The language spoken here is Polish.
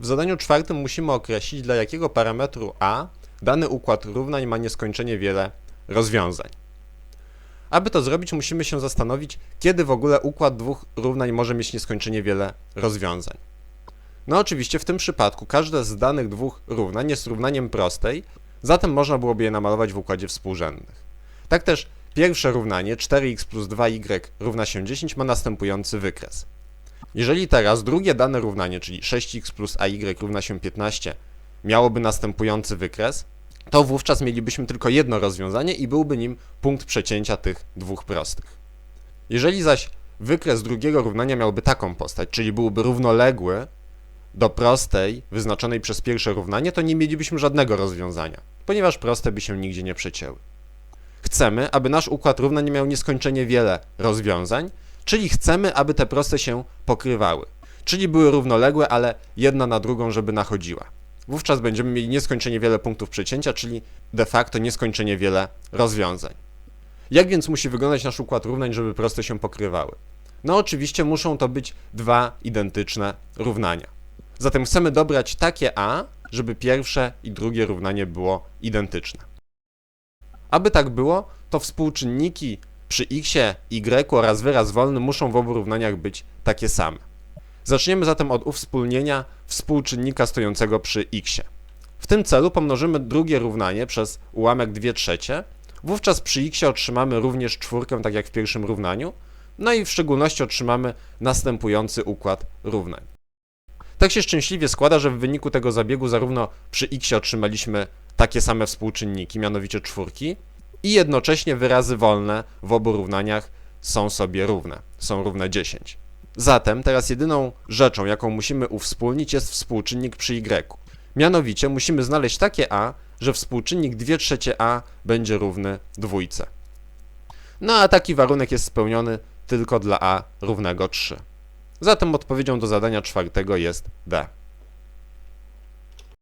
W zadaniu czwartym musimy określić, dla jakiego parametru a dany układ równań ma nieskończenie wiele rozwiązań. Aby to zrobić, musimy się zastanowić, kiedy w ogóle układ dwóch równań może mieć nieskończenie wiele rozwiązań. No oczywiście w tym przypadku każde z danych dwóch równań jest równaniem prostej, zatem można byłoby je namalować w układzie współrzędnych. Tak też pierwsze równanie 4x plus 2y równa się 10 ma następujący wykres. Jeżeli teraz drugie dane równanie, czyli 6x plus ay równa się 15, miałoby następujący wykres, to wówczas mielibyśmy tylko jedno rozwiązanie i byłby nim punkt przecięcia tych dwóch prostych. Jeżeli zaś wykres drugiego równania miałby taką postać, czyli byłby równoległy do prostej wyznaczonej przez pierwsze równanie, to nie mielibyśmy żadnego rozwiązania, ponieważ proste by się nigdzie nie przecięły. Chcemy, aby nasz układ równań miał nieskończenie wiele rozwiązań, czyli chcemy, aby te proste się pokrywały, czyli były równoległe, ale jedna na drugą, żeby nachodziła. Wówczas będziemy mieli nieskończenie wiele punktów przecięcia, czyli de facto nieskończenie wiele rozwiązań. Jak więc musi wyglądać nasz układ równań, żeby proste się pokrywały? No oczywiście muszą to być dwa identyczne równania. Zatem chcemy dobrać takie a, żeby pierwsze i drugie równanie było identyczne. Aby tak było, to współczynniki przy x, y oraz wyraz wolny muszą w obu równaniach być takie same. Zaczniemy zatem od uwspólnienia współczynnika stojącego przy x. W tym celu pomnożymy drugie równanie przez ułamek 2 trzecie. Wówczas przy x otrzymamy również czwórkę, tak jak w pierwszym równaniu. No i w szczególności otrzymamy następujący układ równań. Tak się szczęśliwie składa, że w wyniku tego zabiegu zarówno przy x otrzymaliśmy takie same współczynniki, mianowicie czwórki, i jednocześnie wyrazy wolne w obu równaniach są sobie równe, są równe 10. Zatem teraz jedyną rzeczą, jaką musimy uwspólnić jest współczynnik przy y. Mianowicie musimy znaleźć takie a, że współczynnik 2 trzecie a będzie równy dwójce. No a taki warunek jest spełniony tylko dla a równego 3. Zatem odpowiedzią do zadania czwartego jest D.